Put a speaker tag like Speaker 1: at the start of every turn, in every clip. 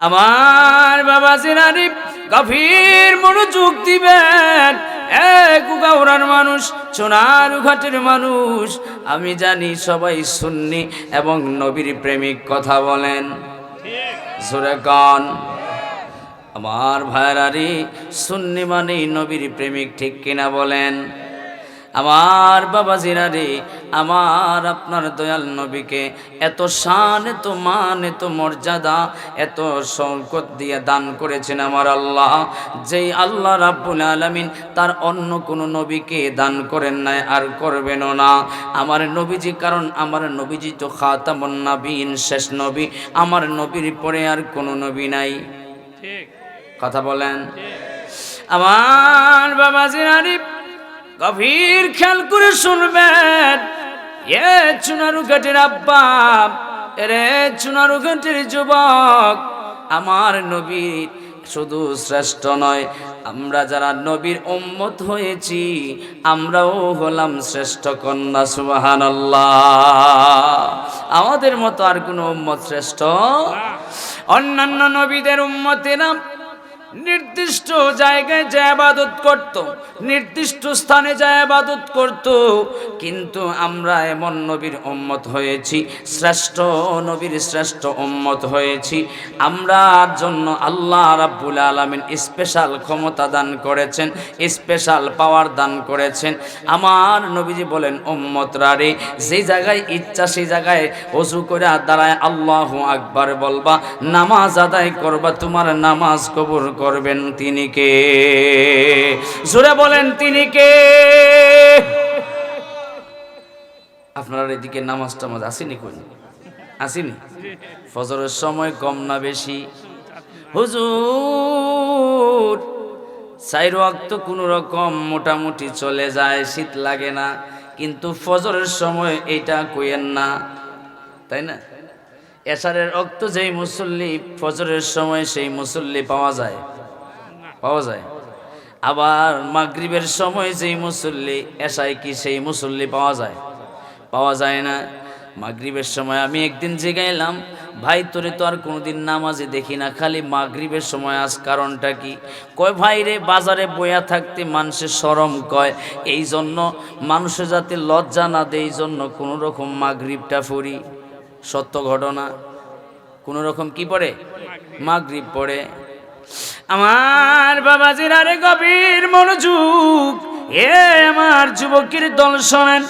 Speaker 1: আমার বাবা জিনারি গভীর মনোযোগ দিবেন। এক উগাউরার মানুষ, সোনার ঘাটের মানুষ। আমি জানি সবাই সুন্নি এবং নবীর প্রেমিক কথা বলেন। আমার ভাইরারি সুন্নি মানে নবীর প্রেমিক ঠিক কিনা বলেন। আমার বাবা জিরারে আমার আপনার দয়াল নবীকে এত শান এত মান এত মর্যাদা এত শৌকত দিয়ে দান করেছেন আমার আল্লাহ। যেই আল্লাহ রাব্বুল আলামিন তার অন্য কোনো নবীকে দান করেন নাই আর করবেনও না। আমার নবীজি কারণ আমার নবীজি তো খাতামুন নবীন শেষ নবী। আমার নবীর পরে আর কোনো নবী নাই। কথা বলেন। আমার বাবা জিরারি গভীর খেয়াল করে শুনবেন। এ চুনারু ঘাটের আব্বা রে চুনারু ঘাটের যুবক, আমার নবী শুধু শ্রেষ্ঠ নয়, আমরা যারা নবীর উম্মত হয়েছি, আমরাও হলাম শ্রেষ্ঠ কন্যা সুবাহান আমাদের মতো আর কোনো উম্মত শ্রেষ্ঠ? অন্যান্য নবীদের উম্মতেরা নির্দিষ্ট জায়গায় যে আবাদত করত, নির্দিষ্ট স্থানে যে আবাদত করত, কিন্তু আমরা এমন নবীর উম্মত হয়েছি, শ্রেষ্ঠ নবীর শ্রেষ্ঠ উম্মত হয়েছি। আমরার জন্য আল্লাহ রাব্বুল আলামিন স্পেশাল ক্ষমতা দান করেছেন স্পেশাল পাওয়ার দান করেছেন। আমার নবীজি বলেন, উম্মতরা রে, যে জায়গায় ইচ্ছা সেই জায়গায় অজু করে দাঁড়ায় আল্লাহু আকবার বলবা, নামাজ আদায় করবা, তোমার নামাজ কবুল করবেন তিনি কে? জোরে বলেন তিনি কে? আপনার এদিকে নামাজ টামাজ আসেনি কই আসেনি? ফজরের সময় কম না বেশি? হুজুর চাইর ওয়াক্ত কোনো রকম মোটামুটি চলে যায়, শীত লাগে না, কিন্তু ফজরের সময় এইটা কইেন না, তাই না? এশারের রক্ত যেই মুসল্লি ফজরের সময় সেই মুসল্লি পাওয়া যায়। পাওয়া যায়। আবার মাগরিবের সময় যেই মুসল্লি এশায় কি সেই মুসল্লি পাওয়া যায়। পাওয়া যায় না। মাগরিবের সময় আমি একদিন জেগাইলাম, ভাই, তোরে তো আর কোনোদিন নামাজে দেখি না। খালি মাগরিবের সময় আজ কারণটা কি? কয়, ভাই রে, বাজারে বয়া থাকতে মানুষের সরম কয়। এই জন্য মানুষের যাতে লজ্জা না দেয় এই জন্য কোনো রকম মাগরিবটা ফুরি সত্য ঘটনা কোনো রকম কি পড়ে? মাগরিব পড়ে। আমার বাবাজির আরে গভীর মনোযোগ, এ আমার যুবকের দল শোনেন।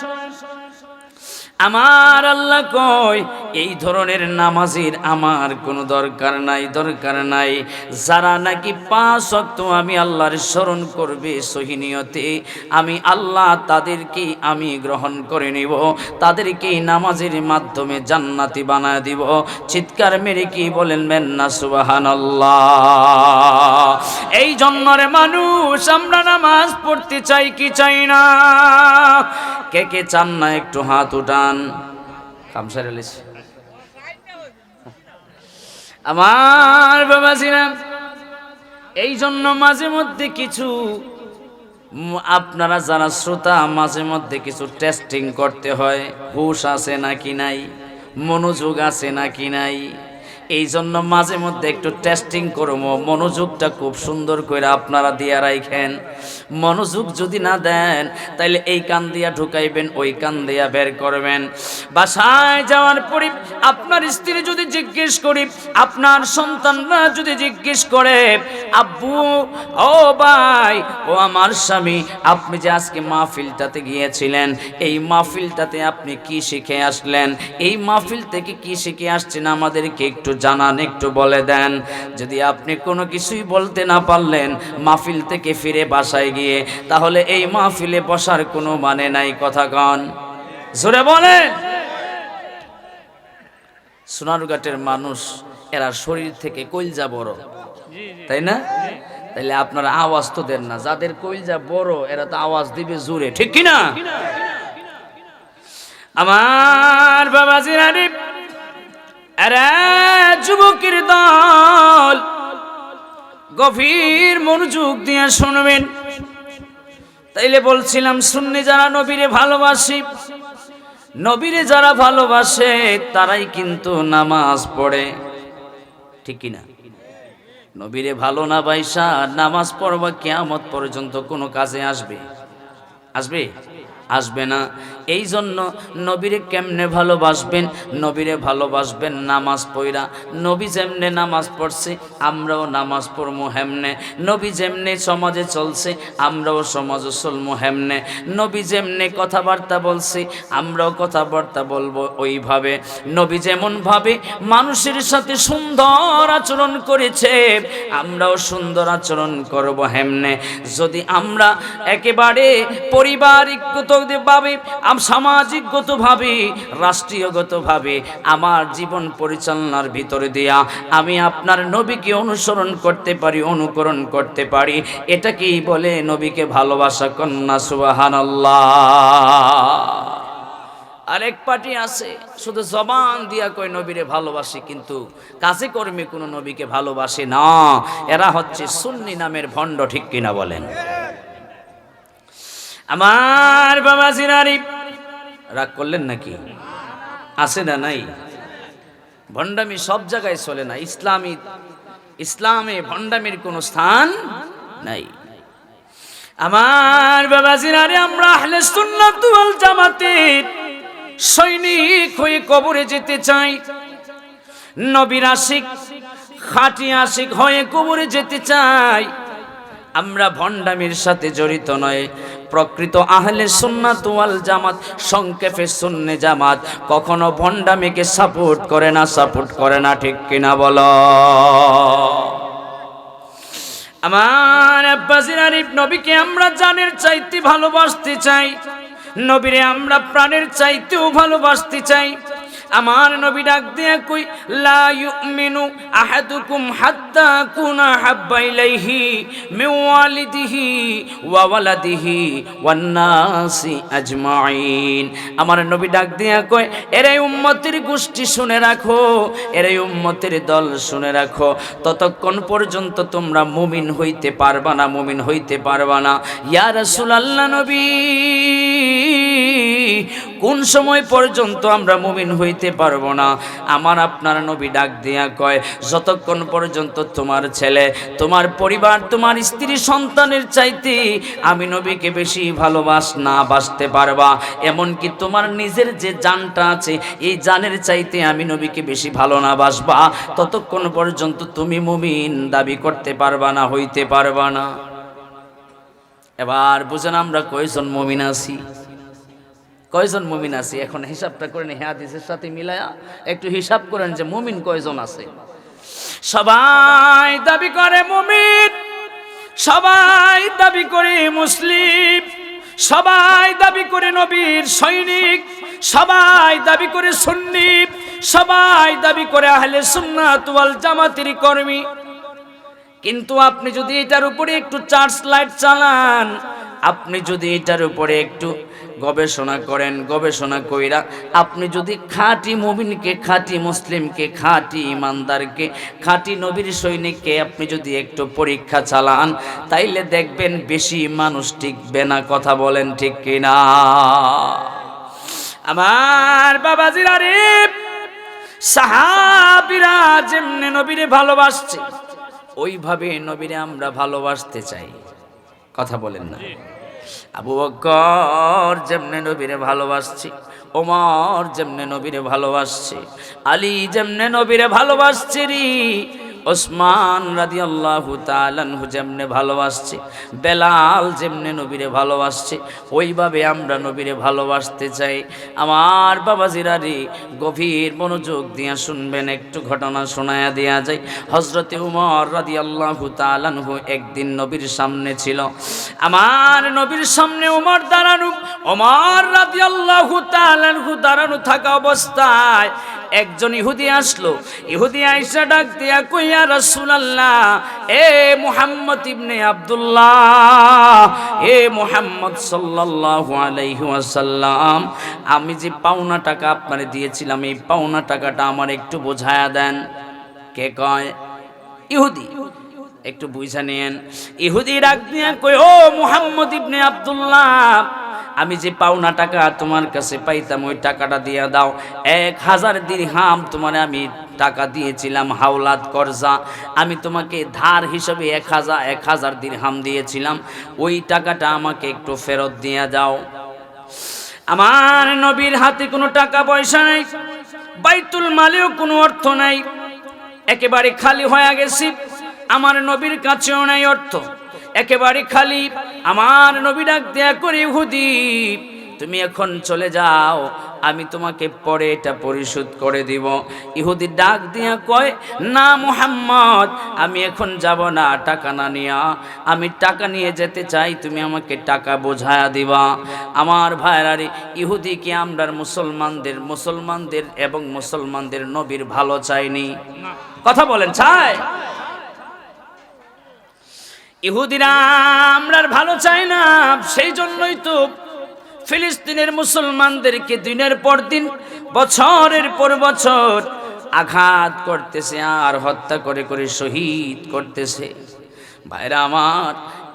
Speaker 1: আমার আল্লাহ কয় এই ধরনের নামাজের আমার কোনো দরকার নাই দরকার নাই। যারা নাকি পাঁচ অক্ত আমি আল্লাহর স্মরণ করবে সহিনিয়তে আমি আল্লাহ তাদেরকে আমি গ্রহণ করে নিব, তাদেরকে নামাজের মাধ্যমে জান্নাতি বানায় দিব। চিৎকার মেরে কি বলেন মেন না সুবাহান এই জন্মরে মানুষ, আমরা নামাজ পড়তে চাই কি চাই না? কে কে চান না একটু হাত উঠান। কামসার আমার বাবা ছিলাম। এই জন্য মাঝে মধ্যে কিছু আপনারা যারা শ্রোতা, মাঝে মধ্যে কিছু টেস্টিং করতে হয়। হুশ আছে নাকি নাই? মনোযোগ আছে নাকি নাই? এই জন্য মাঝে মধ্যে একটু টেস্টিং করব মনোযোগটা খুব সুন্দর করে আপনারা দিয়া রাখেন মনোযোগ যদি না দেন, তাইলে এই কান দিয়া ঢুকাইবেন, ওই কান দিয়া বের করবেন। বাসায় যাওয়ার পরে আপনার স্ত্রী যদি জিজ্ঞেস করি, আপনার সন্তানরা যদি জিজ্ঞেস করে, আব্বু, ও ভাই, ও আমার স্বামী, আপনি যে আজকে মাহফিলটাতে গিয়েছিলেন, এই মাহফিলটাতে আপনি কি শিখে আসলেন? এই মাহফিল থেকে কি শিখে আসছেন? আমাদেরকে একটু জানান, একটু বলে দেন। যদি আপনি কোনো কিছুই বলতে না পারলেন মাহফিল থেকে ফিরে বাসায় গিয়ে, তাহলে এই মাহফিলে বসার কোনো মানে নাই, কথা কন। জোরে বলেন। সোনারঘাটের মানুষ, এরা শরীর থেকে কইলজা বড়। তাই না? তাইলে আপনারা আওয়াজ তো দেন না, যাদের কইলজা বড়, এরা তো আওয়াজ দিবে জোরে, ঠিক কি না আমার বাবাজি রানী আরে যুবকের দল গভীর মনোযোগ দিয়ে শুনবেন। তাইলে বলছিলাম শুননি যারা নবীরে ভালোবাসি, নবীরে যারা ভালোবাসে, তারাই কিন্তু নামাজ পড়ে। ঠিক কিনা নবীরে ভালো না বাইসা, নামাজ পড়বা কেয়ামত পর্যন্ত কোনো কাজে আসবে? আসবে? আসবে না। এই জন্য নবীরে কেমনে ভালোবাসবেন? নবীরে ভালোবাসবেন নামাজ পড়া নবী যেমনে নামাজ পড়ছে, আমরাও নামাজ পড়মু হেমনে। নবী যেমনে সমাজে চলছে, আমরাও সমাজে চলমু হেমনে। নবী যেমনে কথাবার্তা বলছে, আমরাও কথাবার্তা বলব ওইভাবে। নবী যেমনভাবে মানুষের সাথে সুন্দর আচরণ করেছে, আমরাও সুন্দর আচরণ করব হেমনে। যদি আমরা একেবারে পারিবারিকগতভাবে সামাজিকগতভাবে, রাষ্ট্রীয়গতভাবে, আমার জীবন পরিচালনার ভিতরে দিয়া, আমি আপনার নবীকে অনুসরণ করতে পারি, অনুকরণ করতে পারি, এটাকেই বলে নবীকে ভালোবাসা কন্যা সুবাহান আরেক পার্টি আছে, শুধু জবান দিয়া কয় নবীরে ভালোবাসে, কিন্তু কাজে কর্মে কোনো নবীকে ভালোবাসে না, এরা হচ্ছে সুন্নি নামের ভণ্ড, ঠিক কিনা বলেন? আমার বাবা জিনারি। রাগ করলেন নাকি? আছে না নাই? ভণ্ডামি সব জায়গায় চলে না। ইসলামী, ইসলামে ভণ্ডামির কোনো স্থান নাই। আমার বাবা জিনারে, আমরা আহলে সুন্নাত ওয়াল জামাতের সৈনিক হয়ে কবরে যেতে চাই। নবীর আশিক খাঁটি আশিক হয়ে কবরে যেতে চাই। আমরা ভণ্ডামির সাথে জড়িত নয়। প্রকৃত আহলে সুন্নাত ওয়াল জামাত, সংক্ষেপে সুন্নে জামাত, কখনো ভণ্ডামিকে সাপোর্ট করে না সাপোর্ট করে না, ঠিক কিনা বলো? আমার আব্বাসির আরিফ নবীকে আমরা জানের চাইতে ভালোবাসতে চাই, নবীরে আমরা প্রাণের চাইতেও ভালোবাসতে চাই। আমার নবী ডাক দিয়া কই, লা ইউমিনু আহাদুকুম হাত্তা কুনা হাব্বা ইলাইহি মিন ওয়ালিদিহি ওয়া ওয়ালাদিহি ওয়ান নাসি আজমাইন। আমার নবী ডাক দিয়া কই এরে উম্মতের গোষ্ঠী শুনে রাখো, এরে উম্মতের দল শুনে রাখো। ততক্ষণ পর্যন্ত তোমরা মুমিন হইতে পারবা না, মুমিন হইতে পারবা না। ইয়া রাসূলুল্লাহ নবী কোন সময় পর্যন্ত আমরা মুমিন হইতে পারব না? আমার আপনার নবী ডাক দিয়া কয়, যতক্ষণ পর্যন্ত তোমার ছেলে, তোমার পরিবার, তোমার স্ত্রী সন্তানের চাইতে আমি নবীকে বেশি ভালোবাস না বাসতে পারবা, এমনকি তোমার নিজের যে জানটা আছে, এই জানের চাইতে আমি নবীকে বেশি ভালো না বাসবা, ততক্ষণ পর্যন্ত তুমি মুমিন দাবি করতে পারবা না, হইতে পারবা না। এবার বুঝেন আমরা কয়জন মুমিন আছি? কয়জন মুমিন আছে? এখন হিসাবটা করেন হাদিসের সাথে মিলায়া একটু হিসাব করেন যে মুমিন কয়জন আছে। সবাই দাবি করে মুমিন, সবাই দাবি করে মুসলিম, সবাই দাবি করে নবীর সৈনিক, সবাই দাবি করে সুন্নি, সবাই দাবি করে আহলে সুন্নাত ওয়াল জামাতের কর্মী। কিন্তু আপনি যদি এটার উপরে একটু চার্জ লাইট চালান, আপনি যদি এটার উপরে একটু গবেষণা করেন, গবেষণা কইরা আপনি যদি খাঁটি মুমিনকে, খাঁটি মুসলিমকে, খাঁটি ইমানদারকে, খাঁটি নবীর সৈনিককে আপনি যদি একটু পরীক্ষা চালান, তাইলে দেখবেন বেশি মানুষ টিকবে না, কথা বলেন ঠিক কিনা? আমার বাবাজিরা রে, সাহাবিরা যেমনে নবীরে ভালোবাসছে, ওইভাবে নবীরে আমরা ভালোবাসতে চাই। কথা বলেন না। আবু বকর যেমনে নবীরে ভালোবাসছি ওমর যেমনে নবীরে ভালোবাসছে আলী যেমনে নবীরে ভালোবাসছে রি ওসমান রাদি আল্লাহ তালানহু যেমনে ভালোবাসছে, বেলাল যেমনে নবীরে ভালোবাসছে, ওইভাবে আমরা নবীরে ভালোবাসতে চাই। আমার বাবা জিরারি গভীর মনোযোগ দিয়া শুনবেন, একটু ঘটনা শোনায়া দেয়া যায় হজরতে উমর রাদি আল্লাহ তালানহু একদিন নবীর সামনে ছিল। আমার নবীর সামনে উমর দাঁড়ানো ওমর রাদি আল্লাহ তালানহু দাঁড়ানো থাকা অবস্থায় একজন ইহুদি আসলো। ইহুদি আইসা ডাক দিয়া কইয়া, রাসূলুল্লাহ, এ মুহাম্মদ ইবনে আব্দুল্লাহ, এ মুহাম্মদ সাল্লাল্লাহু আলাইহি ওয়াসাল্লাম, আমি যে পাওনা টাকা আপনারে দিয়েছিলাম, এই পাওনা টাকাটা আমার একটু বোঝায়া দেন। কে কয়? ইহুদি। একটু বুঝা নেন ইহুদি ডাক দিয়া কই ও মুহাম্মদ ইবনে আব্দুল্লাহ আমি যে পাওনা টাকা তোমার কাছে পাইতাম, ওই টাকাটা দিয়ে দাও। এক হাজার দিরহাম তোমার আমি টাকা দিয়েছিলাম, হাওলাত করজা। আমি তোমাকে ধার হিসেবে এক হাজার এক হাজার দিরহাম দিয়েছিলাম। ওই টাকাটা আমাকে একটু ফেরত দিয়ে দাও। আমার নবীর হাতে কোনো টাকা পয়সা নেই, বাইতুল মালেও কোনো অর্থ নাই। একেবারে খালি হয়ে গেছি, আমার নবীর কাছেও নাই অর্থ। একেবারে খালি আমার নবী ডাক দেয়া করে ইহুদি তুমি এখন চলে যাও আমি তোমাকে পরে এটা পরিশোধ করে দিব। ইহুদি ডাক দিয়া কয় না মুহাম্মদ আমি এখন যাব না টাকা না নিয়া। আমি টাকা নিয়ে যেতে চাই তুমি আমাকে টাকা বোঝায়া দিবা। আমার ভাইরারে ইহুদি কি আমরার মুসলমানদের মুসলমানদের এবং মুসলমানদের নবীর ভালো চাইনি? কথা বলেন চাই ইহুদিরা আমরার ভালো চাই না, সেই জন্যই তো ফিলিস্তিনের মুসলমানদেরকে দিনের পর দিন, বছরের পর বছর আঘাত করতেছে আর হত্যা করে করে শহীদ করতেছে। ভাইরা আমার,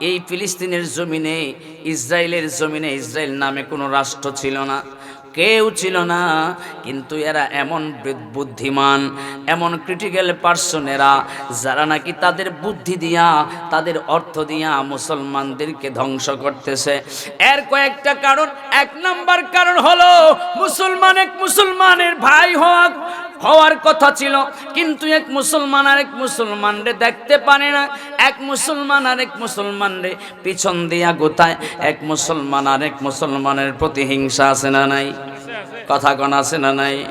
Speaker 1: এই ফিলিস্তিনের জমিনে ইসরায়েলের জমিনে ইসরায়েল নামে কোনো রাষ্ট্র ছিল না। কেউ ছিল না, কিন্তু এরা এমন বুদ্ধিমান, এমন ক্রিটিক্যাল পার্সন এরা, যারা নাকি তাদের বুদ্ধি দিয়া, তাদের অর্থ দিয়া মুসলমানদেরকে ধ্বংস করতেছে। এর কয়েকটা কারণ, এক নাম্বার কারণ হলো, মুসলমান এক মুসলমানের ভাই হওয়া হওয়ার কথা ছিল। কিন্তু এক মুসলমান আর এক মুসলমানরে দেখতে পারে না। এক মুসলমান আর এক মুসলমানরে পিছন দিয়া গোতায় এক মুসলমান আর এক মুসলমানের প্রতি হিংসা আছে না নাই? কথা কন আছে না নাই?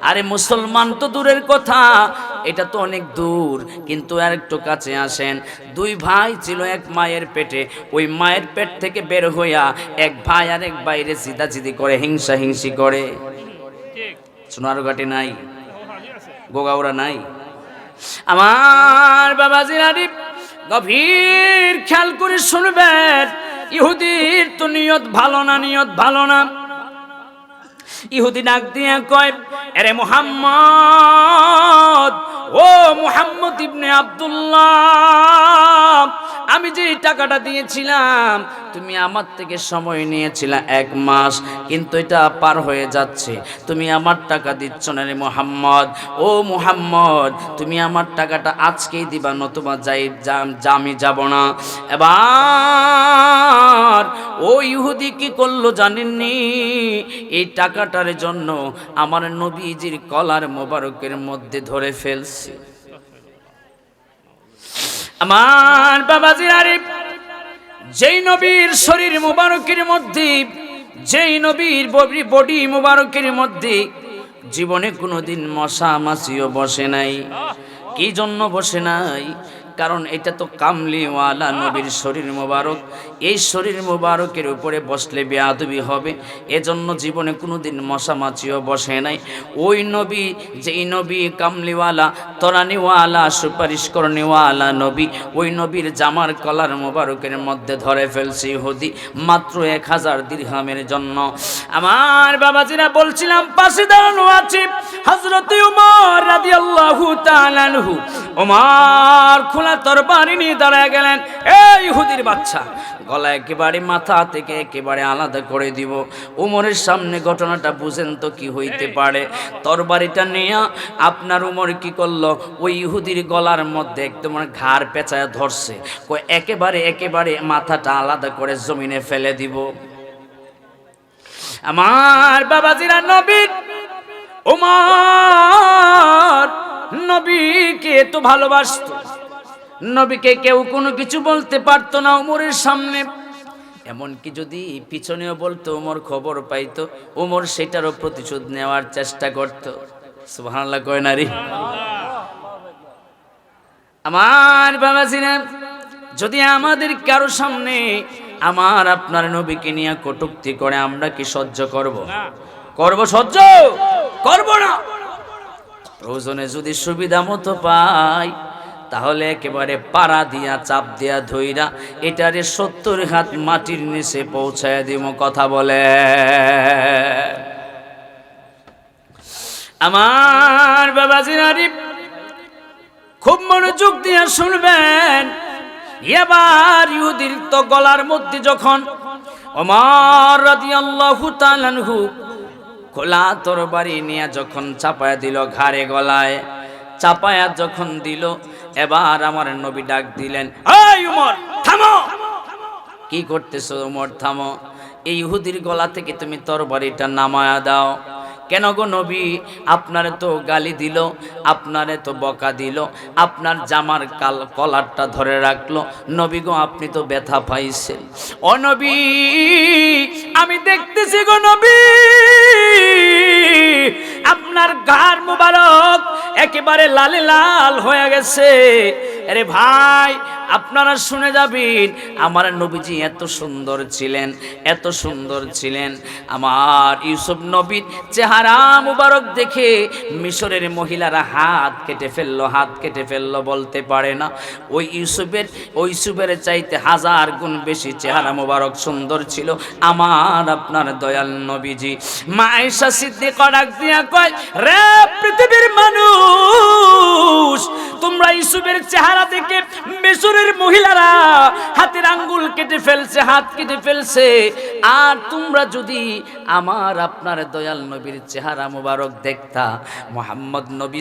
Speaker 1: আরে মুসলমান তো দূরের কথা। এটা তো অনেক দূর। কিন্তু আর একটু কাছে আসেন। দুই ভাই ছিল এক মায়ের পেটে। ওই মায়ের পেট থেকে বের হইয়া এক ভাই আর এক বাইরে চিদাচিদি করে হিংসা হিংসি করে। সোনার সোনারঘাটে নাই। গোগাউড়া নাই। আমার বাবাজি আরিফ গভীর খেয়াল করে শুনবেন, ইহুদির তো নিয়ত ভালো না, নিয়ত ভালো না। ইহুদি ডাক দিয়ে কয় আরে মুহাম্মদ, ও মোহাম্মদ ইবনে আব্দুল্লাহ, আমি যে টাকাটা দিয়েছিলাম, তুমি আমার থেকে সময় নিয়েছিলে এক মাস, কিন্তু এটা পার হয়ে যাচ্ছে। তুমি আমার টাকা দিচ্ছ না রে মোহাম্মদ। ও মুহাম্মদ, তুমি আমার টাকাটা আজকেই দিবা, নতুবা যাই আমি যাব না। এবার, ও ইহুদি, কি করল জানেননি? এই টাকাটার জন্য আমার নবীজির কলার মোবারকের মধ্যে ধরে ফেলছে। আমার বাবাজি আরিফ যেই নবীর শরীর মোবারকের মধ্যে, যেই নবীর বডি মুবারকের মধ্যে, জীবনে কোনোদিন মশা মাছিও বসে নাই। কি জন্য বসে নাই? কারণ এটা তো কামলিওয়ালা নবীর শরীর মোবারক। এই শরীর মোবারকের উপরে বসলে বেয়াদবি হবে। এজন্য জীবনে কোনোদিন মশা মাছিও বসে নাই। ওই নবী, যেই নবী কামলিওয়ালা, তরানিওয়ালা, সুপারিশ করণীওয়ালা নবী, ওই নবীর জামার কলার মোবারকের মধ্যে ধরে ফেলছে ইহুদি, মাত্র এক হাজার দিরহামের জন্য। আমার বাবাজিরা বলছিলাম, পাশে দাঁড়ানো আছে হজরত উমর রাদিয়াল্লাহু তাআলা আনহু ওমর খোলা তরবারি নিয়ে দাঁড়ায় গেলেন। এই ইহুদির বাচ্চা গলা একেবারে মাথা থেকে একেবারে আলাদা করে দিব। উমরের সামনে ঘটনাটা বুঝেন তো কি হইতে পারে? তরবারিটা নিয়ে, আপনার উমর কি করল? ওই ইহুদির গলার মধ্যে একদম ঘাড় পেঁচায় ধরছে। একেবারে একেবারে মাথাটা আলাদা করে জমিনে ফেলে দিব। আমার বাবাজিরা নবীর উমর নবীকে তো ভালোবাসতো। নবীকে কেউ কোনো কিছু বলতে পারতো না উমরের সামনে। এমনকি যদি পিছনেও বলতো, উমর খবর পাইতো, উমর সেটারও প্রতিশোধ নেওয়ার চেষ্টা করত। সুবহানাল্লাহ, কয় নারী। আমার বাবা সিনেম যদি আমাদের কারও সামনে আমার আপনার নবীকে নিয়ে কটুক্তি করে, আমরা কি সহ্য করব? করব সহ্য? করব না। প্রয়োজনে যদি সুবিধা মতো পাই তাহলে একেবারে পাড়া দিয়া, চাপ দিয়া ধইরা এটারে সত্তর হাত মাটির নিচে পৌঁছায় দিব, কথা বলে। আমার বাবাজি আরিফ খুব মনোযোগ দিয়ে শুনবেন। এবার ইহুদির তো গলার মধ্যে যখন ওমর রাদিয়াল্লাহু তাআলাহু খোলা তরবারি নিয়ে যখন চাপায় দিল ঘাড়ে গলায়, চাপায়া যখন দিল এবার আমার নবী ডাক দিলেন উমর, থামো! কি করতেছো উমর, থামো। এই ইহুদির গলা থেকে তুমি তরবারিটা নামায়া দাও। কেন গো নবী? আপনারে তো গালি দিল, আপনারে তো বকা দিল, আপনার জামার কাল কলারটা ধরে রাখল। নবী গো, আপনি তো ব্যথা পাইছেন। ও নবী, আমি দেখতেছি গো নবী, আপনার গার মুবারক একেবারে লালে লাল হয়ে গেছে। আরে ভাই আপনারা শুনে যাবেন, আমার নবীজি এত সুন্দর ছিলেন, এত সুন্দর ছিলেন। আমার ইউসুফ নবীর চেহারা মুবারক দেখে মিশরের মহিলারা হাত কেটে ফেলল, হাত কেটে ফেলল বলতে পারে না। ওই ইউসুফের ওই ইউসুফের চাইতে হাজার গুণ বেশি চেহারা মুবারক সুন্দর ছিল। আমার আপনার দয়াল নবীজি মা আয়েশা সিদ্দিকা দিয়া কয়, রে পৃথিবীর মানুষ তোমরা ইউসুফের চেহারা দেখে মিশরের মহিলারা হাতের আঙ্গুল কেটে ফেলছে, হাত কেটে ফেলছে। আর তোমরা যদি আমার আপনার দয়াল নবীর চেহারা মুবারক দেখতা, মোহাম্মদ নবী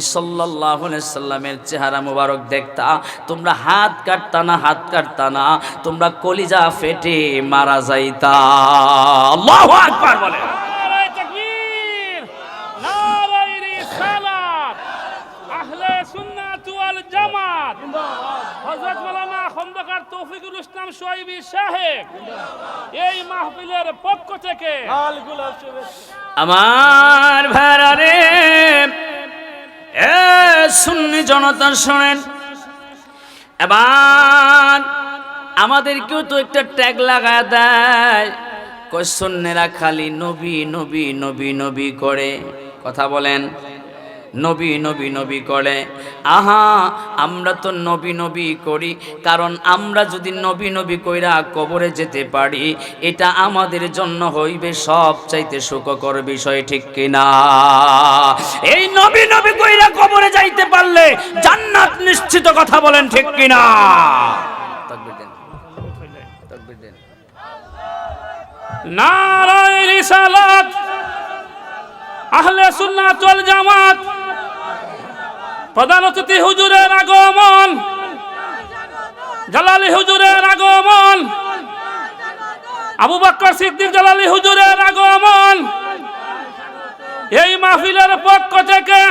Speaker 1: আলাইহি সাল্লামের চেহারা মুবারক দেখতা, তোমরা হাত কাটতা না, হাত কাটতা না, তোমরা কলিজা ফেটে মারা যাইতা। আল্লাহু বলে
Speaker 2: নারায় তাকবীর নারায় রিসালাত আহলে সুন্নাত ওয়াল জামাত হযরত মাওলানা খন্দকার তৌফিকুল ইসলাম সোহাইবি সাহেব এই মাহফিলের পক্ষ থেকে
Speaker 1: আমার ভাড়া রে এ সুন্নি জনতা শোনেন। এবার আমাদেরকেও তো একটা ট্যাগ লাগায় দেয় সুন্নেরা খালি নবী নবী নবী নবী করে কথা বলেন। নবী নবী নবী করে। আহা, আমরা তো নবী নবী করি, কারণ আমরা যদি নবী নবী কইরা কবরে যেতে পারি, এটা আমাদের জন্য হইবে সব সুখকর বিষয়, ঠিক কিনা? এই নবী নবী কইরা কবরে যাইতে পারলে জান্নাত নিশ্চিত কথা বলেন, ঠিক কিনা? তাকবীর
Speaker 2: আহলে সুন্নাত ওয়াল জামাত। প্রধান অতিথি হুজুরের আগমন। জালালি হুজুরের আগমন। আবু বক্কর সিদ্দিক জালালি হুজুরের আগমন। এই মাহফিলের পক্ষ থেকে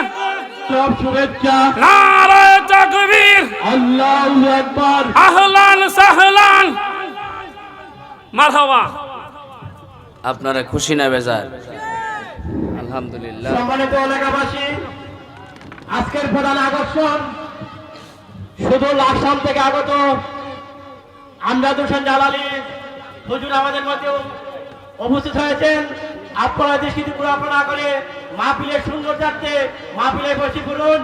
Speaker 3: সব শুভেচ্ছা।
Speaker 2: নারায় তাকবীর।
Speaker 3: আল্লাহ একবার
Speaker 2: আহলান সাহলান। মারহাবা।
Speaker 1: আপনারা খুশি না বেজার? আলহামদুলিল্লাহ।
Speaker 3: সম্মানিত এলাকাবাসী, আজকের প্রধান আকর্ষণ, শুধু লাকসাম থেকে আগত আমজাদ হোসেন জালালি, হুজুর আমাদের মধ্যে উপস্থিত হয়েছেন। আপনারা দৃষ্টিতে পুরাপনা করে মাহফিলের সৌন্দর্যার্থে মাহফিলে বসে পড়ুন।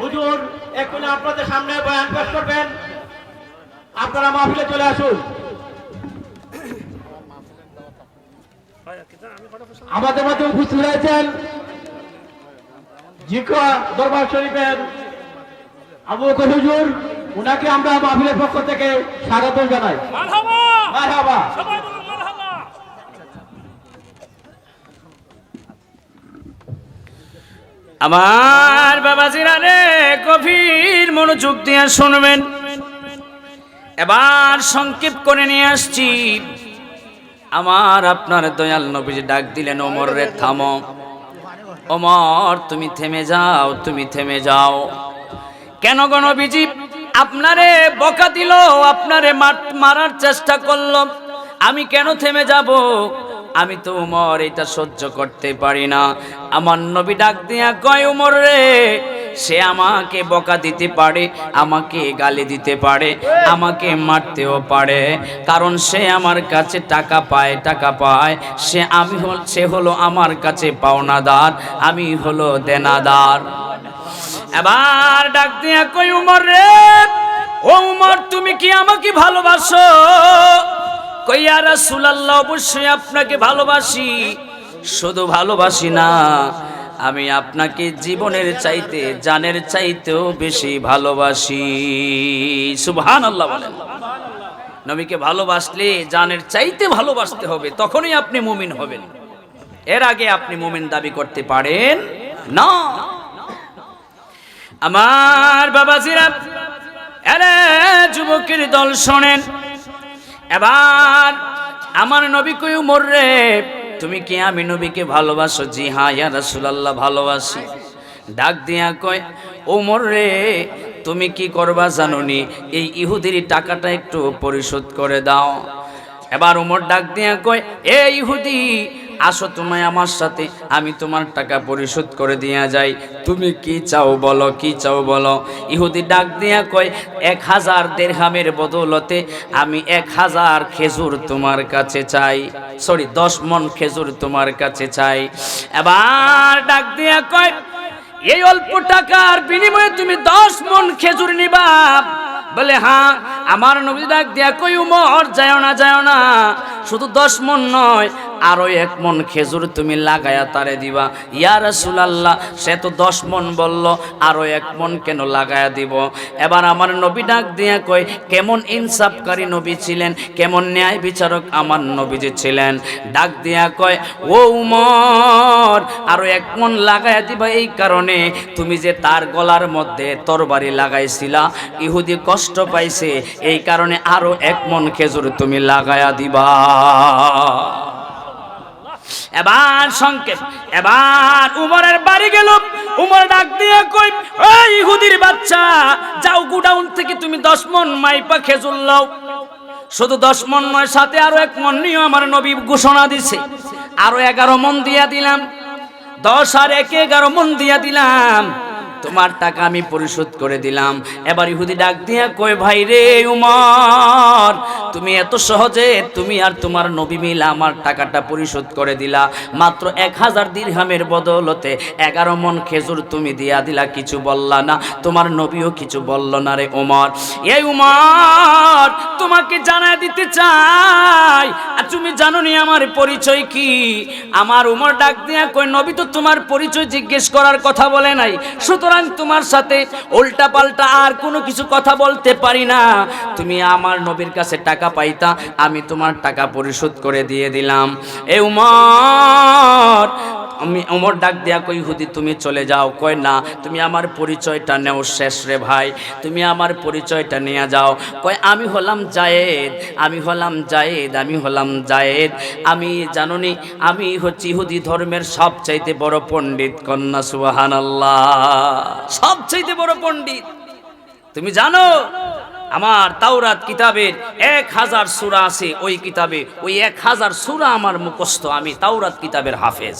Speaker 3: হুজুর, এক্ষুনি আপনাদের সামনে বয়ান পেশ করবেন। আপনারা মাহফিলে চলে আসুন। আমাদের মধ্যে উপস্থিত হয়েছেন জিকা দরবার শরীফের আবু বকর হুজুর উনাকে আমরা মাহফিলের পক্ষ থেকে স্বাগত জানাই।
Speaker 1: আমার বাবাজিরা রে গভীর মনোযোগ দিয়ে শুনবেন। এবার সংক্ষেপ করে নিয়ে আসছি। আমার আপনার দয়াল নবীজি ডাক দিলেন, ওমর রে থামো। ওমর, তুমি থেমে যাও, তুমি থেমে যাও। কেন গো নবীজি? আপনারে বকা দিল, আপনারে মার- মারার চেষ্টা করল। আমি কেন থেমে যাব? আমি তো উমর এটা সহ্য করতে পারি না। আমার নবী ডাক দিয়া কয় উমর রে সে আমাকে বকা দিতে পারে, আমাকে গালি দিতে পারে, আমাকে মারতেও পারে। কারণ সে আমার কাছে টাকা পায় টাকা পায়। সে আমি হল, সে হলো আমার কাছে পাওনাদার, আমি হলো দেনাদার। এবার ডাক দিয়া কই, উমর রে, ও উমর, তুমি কি আমাকে ভালোবাসো? কইয়া রাসূলুল্লাহ, অবশ্যই আপনাকে ভালোবাসি। শুধু ভালোবাসি না আমি আপনাকে জীবনের চাইতে, জানের চাইতেও বেশি ভালোবাসি। সুবহানাল্লাহ বলেন। নবীকে ভালোবাসলে জানের চাইতে ভালোবাসতে হবে, তখনই আপনি মুমিন হবেন। এর আগে আপনি মুমিন দাবি করতে পারেন না। আমার বাবাজিরা আরে যুবকের দল শোনেন। এবার আমার নবী কই উমর রে? তুমি কি আমি নবীকে ভালোবাসো? জি হ্যাঁ ইয়া রাসূলুল্লাহ, ভালোবাসি। ডাক দিয়া কয়, ওমর রে, তুমি কি করবা জানোনি? এই ইহুদির টাকাটা একটু পরিশোধ করে দাও। এবার উমর ডাক দিয়া কয়, এ ইহুদি আসো তোমায় আমার সাথে, আমি তোমার টাকা পরিশোধ করে দিয়া যাই। তুমি কি চাও বলো, কি চাও বলো? ইহুদি ডাক দিয়া কয়, এক হাজার দেড়হামের বদৌলতে আমি এক হাজার খেজুর তোমার কাছে চাই। সরি দশ মন খেজুর তোমার কাছে চাই। এবার ডাক দিয়া কয়, এই অল্প টাকার বিনিময়ে তুমি দশ মন খেজুর নিবা। বলে হ্যাঁ আমার নবী ডাক দিয়া কই, উমর যায় না যায় না। শুধু দশ মন নয়, আরও এক মন খেজুর তুমি লাগায়া তারে দিবা। ইয়া রাসূলুল্লাহ, সে তো দশ মন বলল, আরও এক মন কেন লাগায়া দিব? এবার আমার নবী ডাক দিয়া কই, কেমন ইনসাফকারী নবী ছিলেন, কেমন ন্যায় বিচারক আমার নবীজি ছিলেন? ডাক দিয়া কয়, ও উমর, আরও এক মন লাগায়া দিবা এই কারণে। তুমি যে তার গলার মধ্যে তরবারি লাগাইছিলা, ইহুদি কষ্ট পাইছে এই কারণে আরও এক মন খেজুর তুমি লাগায়া দিবা। এবার সংকেত এবার উমরের বাড়ি গেল। উমর ডাক দিয়ে কই ওই ইহুদির বাচ্চা, যাও গুডাউন থেকে তুমি দশ মন মাইপা খেজুর লাও। শুধু দশ মন নয়, সাথে আরও এক মন নিয়ে আমার নবী ঘোষণা দিছে। আরও এগারো মন দিয়া দিলাম। দশ আর একে এগারো মন দিয়া দিলাম। তোমার টাকা আমি পরিশোধ করে দিলাম। এবার ইহুদি ডাক দিয়া কই ভাই রে উমর, তুমি এত সহজে তুমি আর তোমার নবী মিলা আমার টাকাটা পরিশোধ করে দিলা। মাত্র এক হাজার দিরহামের বদলতে এগারো মন খেজুর তুমি দিয়া দিলা, কিছু বললা না। তোমার নবীও কিছু বলল না রে উমর। এই উমর, তোমাকে জানায় দিতে চাই। আর তুমি জানো নি আমার পরিচয় কি? আমার উমর ডাক দিয়া কই নবী তো তোমার পরিচয় জিজ্ঞেস করার কথা বলে নাই। সুতরাং তোমার সাথে উল্টা পাল্টা আর কোনো কিছু কথা বলতে পারি না। তুমি আমার নবীর কাছে টাকা পাইতা, আমি তোমার টাকা পরিশোধ করে দিয়ে দিলাম। এ উমর, আমি উমর ডাক দিয়া কই, হুদি, তুমি চলে যাও। কয়, না, তুমি আমার পরিচয়টা নেও শেষ রে ভাই, তুমি আমার পরিচয়টা নিয়ে যাও। কয়, আমি হলাম জায়েদ, আমি হলাম জায়েদ, আমি হলাম জায়েদ। আমি জানুনি, আমি হচ্ছি ইহুদি ধর্মের সবচাইতে বড় পণ্ডিত কন্যা সুবাহান আল্লাহ সবচাইতে বড় পণ্ডিত। তুমি জানো, আমার তাওরাত কিতাবের এক হাজার সুরা আছে, ওই কিতাবে, ওই এক হাজার সুরা আমার মুখস্থ, আমি তাওরাত কিতাবের হাফেজ।